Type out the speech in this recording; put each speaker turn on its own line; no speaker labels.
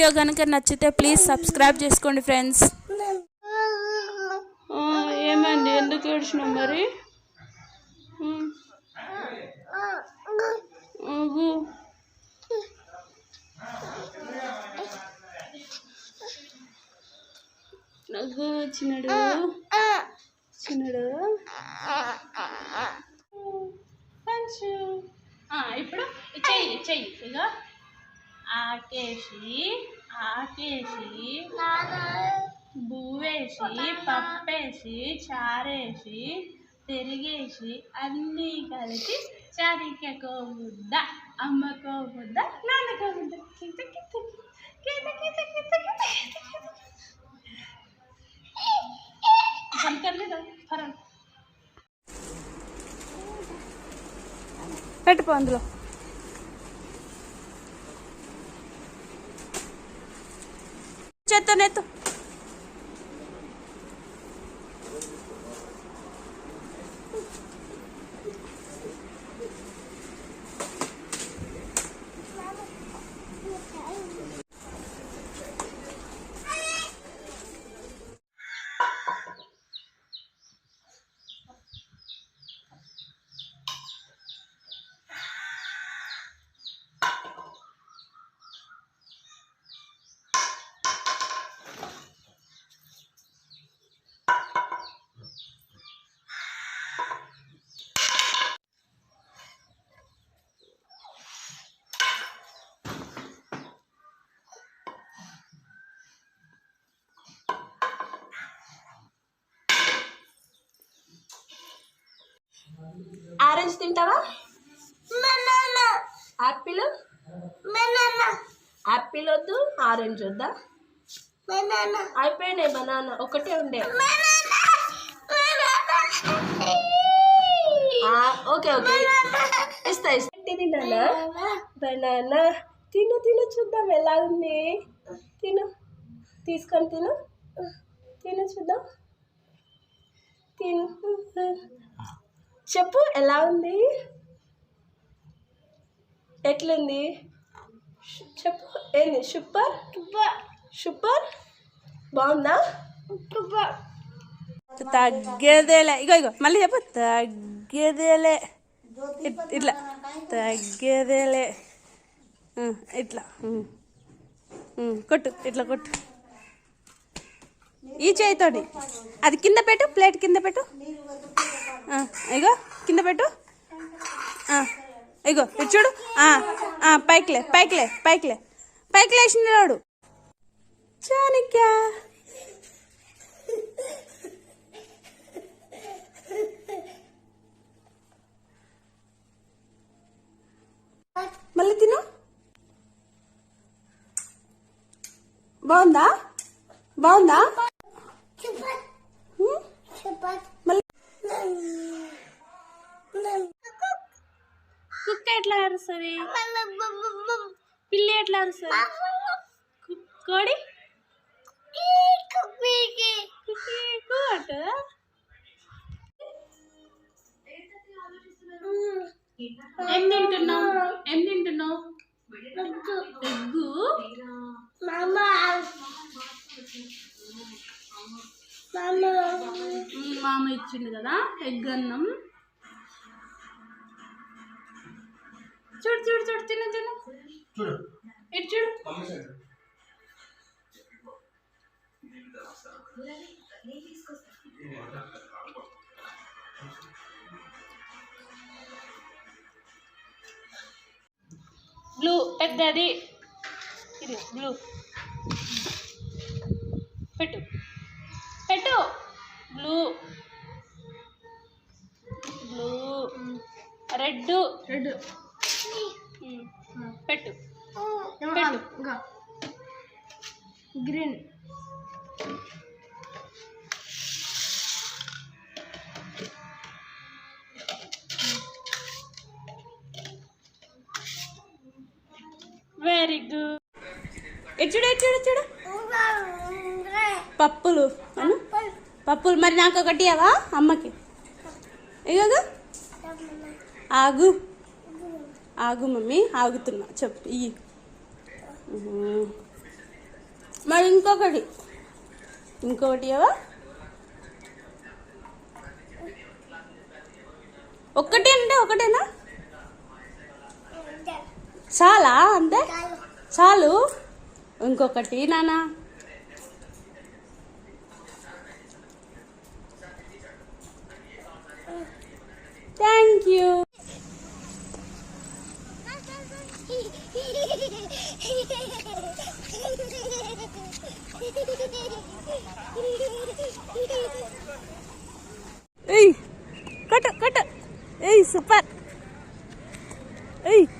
Video కనుక నచ్చితే please subscribe చేసుకోండి ఫ్రెండ్స్. ఏమండి ఎందుకు ఏడ్చినావు మరి? నాకు చిన్నడు. చిన్నడు. పంచు. ఇప్పుడు చెయ్యి చెయ్యి ఇక ఆకేసి ఆకేసి బువ్వేసి పప్పేసి చారేసి తిరిగేసి అన్నీ కలిసి చరికకో ముద్ద అమ్మకో ముద్ద నాన్నకో ముద్ద కిత కిత కిత కిత కిత కిత పెట్టుకో అందులో. चेतन तो ఆరెంజ్ తింటావా? యాపిల్ యాపిల్ వద్దు ఆరెంజ్ వద్దా? అయిపోయినాయి బనానా ఒకటే ఉండే. Okay okay. ఇస్తా ఇస్తా. తినానా బనానా. తిను తిను చూద్దాం ఎలా ఉంది. తిను. తీసుకొని తిను. తిను చూద్దాం. తిను. చెప్పు ఎలా ఉంది? ఎట్లుంది? చెప్పు ఏంది? సూపర్? సూపర్. బాగుందా? తగ్గేదేలే. ఇగో ఇగో మళ్ళీ చెప్పు. తగ్గేదేలే. ఇట్- ఇట్లా. తగ్గేదేలే. ఇట్లా. కొట్టు ఇట్లా కొట్టు. ఈ చేయితోటి. అది కింద పెట్టు ప్లేట్ కింద పెట్టు. ఇగో కింద పెట్టు. ఇగో ఇటు చూడు. పైకిలే పైకిలే పైకిలే పైకి లేచినాడు చానిక్యా మళ్ళీ తిను. బాగుందా? బాగుందా? కుక్క ఎట్లా అరుస్తుంది? పిల్లి ఎట్లా అరుస్తుంది? కు- కోడి? ఏం తింటున్నావు? ఏం తింటున్నావు? ఎగ్గు? ఉమ్, మామ ఇచ్చిండు కదా ఎగ్ అన్నం. చూడు చూడు చూడు తిను తిను. ఇటు చూడు. బ్లూ పెద్దది. ఇది బ్లూ. పెట్టు పెట్టు. బ్లూ. బ్లూ. రెడ్ రెడ్ పెట్టు. గ్రీన్. Very good. ఎటు చూడు ఎటు చూడు చూడు. పప్పులు. అను. పప్పులు. మరి నాకు ఒకటి అవా అమ్మకి. ఇగో ఆగు. ఆగు మమ్మీ. ఆగుతున్నా. చెప్పు. ఇయ్యి. మరి ఇంకొకటి. ఇంకొకటి ఏవా ఒక్కటి అంటే ఒకటేనా? చాలా అంతే చాలు. ఇంకొకటి నానా. Thank you. Hey, cut, cut. Hey, super. Hey.